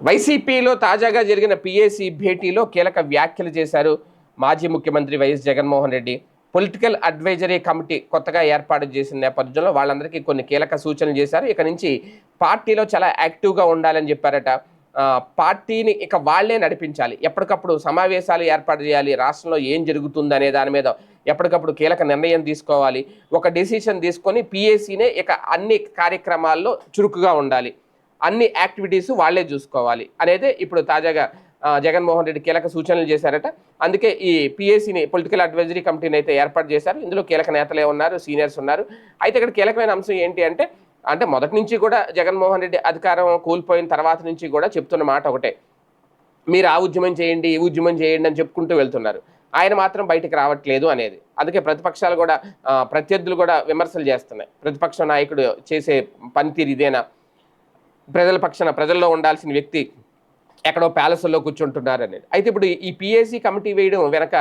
వైసీపీలో తాజాగా జరిగిన పిఏసీ భేటీలో కీలక వ్యాఖ్యలు చేశారు మాజీ ముఖ్యమంత్రి YS Jaganmohan Reddy. Political advisory committee కొత్తగా ఏర్పాటు చేసిన నేపథ్యంలో వాళ్ళందరికీ కొన్ని కీలక సూచనలు చేశారు. ఇక నుంచి పార్టీలో చాలా యాక్టివ్గా ఉండాలని చెప్పారట. పార్టీని ఇక వాళ్ళే నడిపించాలి. ఎప్పటికప్పుడు సమావేశాలు ఏర్పాటు చేయాలి. రాష్ట్రంలో ఏం జరుగుతుంది అనే దాని మీద ఎప్పటికప్పుడు కీలక నిర్ణయం తీసుకోవాలి. ఒక డెసిషన్ తీసుకొని పిఏసీనే ఇక అన్ని కార్యక్రమాల్లో చురుకుగా ఉండాలి. అన్ని యాక్టివిటీస్ వాళ్ళే చూసుకోవాలి అనేది ఇప్పుడు తాజాగా జగన్మోహన్ రెడ్డి కీలక సూచనలు చేశారట. అందుకే ఈ పిఎస్సిని పొలిటికల్ అడ్వైజరీ కమిటీని అయితే ఏర్పాటు చేశారు. ఇందులో కీలక నేతలే ఉన్నారు సీనియర్స్ ఉన్నారు. అయితే ఇక్కడ కీలకమైన అంశం ఏంటి అంటే అంటే మొదటి నుంచి కూడా జగన్మోహన్ రెడ్డి అధికారం కోల్పోయిన తర్వాత నుంచి కూడా చెప్తున్న మాట ఒకటే. మీరు ఆ ఉద్యమం చేయండి ఈ ఉద్యమం చేయండి అని చెప్పుకుంటూ వెళ్తున్నారు. ఆయన మాత్రం బయటికి రావట్లేదు అనేది. అందుకే ప్రతిపక్షాలు కూడా ప్రత్యర్థులు కూడా విమర్శలు చేస్తున్నాయి. ప్రతిపక్ష నాయకుడు చేసే పనితీరు ఇదేనా? ప్రజల పక్షాన ప్రజల్లో ఉండాల్సిన వ్యక్తి ఎక్కడో ప్యాలెస్లో కూర్చుంటున్నారు అనేది అయితే ఇప్పుడు ఈ పిఏసీ కమిటీ వేయడం వెనక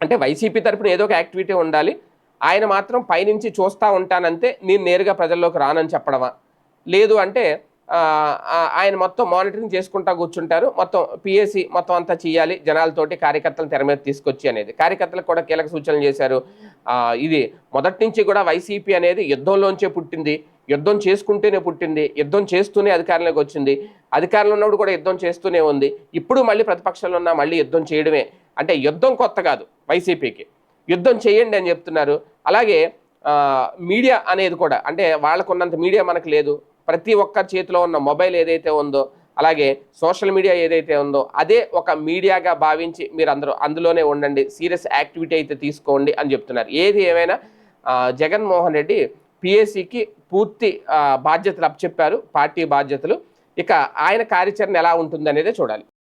అంటే వైసీపీ తరపున ఏదో ఒక యాక్టివిటీ ఉండాలి. ఆయన మాత్రం పైనుంచి చూస్తూ ఉంటానంతే నేను నేరుగా ప్రజల్లోకి రానని చెప్పడమా? లేదు అంటే ఆయన మొత్తం మానిటరింగ్ చేసుకుంటా కూర్చుంటారు. మొత్తం పిఎస్సి మొత్తం అంతా చేయాలి. జనాలతోటి కార్యకర్తలను తెర మీద తీసుకొచ్చి అనేది. కార్యకర్తలకు కూడా కీలక సూచనలు చేశారు. ఇది మొదటి నుంచి కూడా వైసీపీ అనేది యుద్ధంలోంచే పుట్టింది. యుద్ధం చేసుకుంటూనే పుట్టింది యుద్ధం చేస్తూనే అధికారంలోకి వచ్చింది అధికారంలో ఉన్నప్పుడు కూడా యుద్ధం చేస్తూనే ఉంది. ఇప్పుడు మళ్ళీ ప్రతిపక్షంలో ఉన్న మళ్ళీ యుద్ధం చేయడమే. అంటే యుద్ధం కొత్త కాదు వైసీపీకి. యుద్ధం చేయండి అని చెప్తున్నారు. అలాగే మీడియా అనేది కూడా అంటే వాళ్ళకున్నంత మీడియా మనకు లేదు. ప్రతి ఒక్కరి చేతిలో ఉన్న మొబైల్ ఏదైతే ఉందో అలాగే సోషల్ మీడియా ఏదైతే ఉందో అదే ఒక మీడియాగా భావించి మీరు అందరూ అందులోనే ఉండండి. సీరియస్ యాక్టివిటీ అయితే తీసుకోండి అని చెప్తున్నారు. ఏది ఏమైనా జగన్మోహన్ రెడ్డి పిఎస్సికి పూర్తి బాధ్యతలు అప్పచెప్పారు పార్టీ బాధ్యతలు. ఇక ఆయన కార్యాచరణ ఎలా ఉంటుంది అనేది చూడాలి.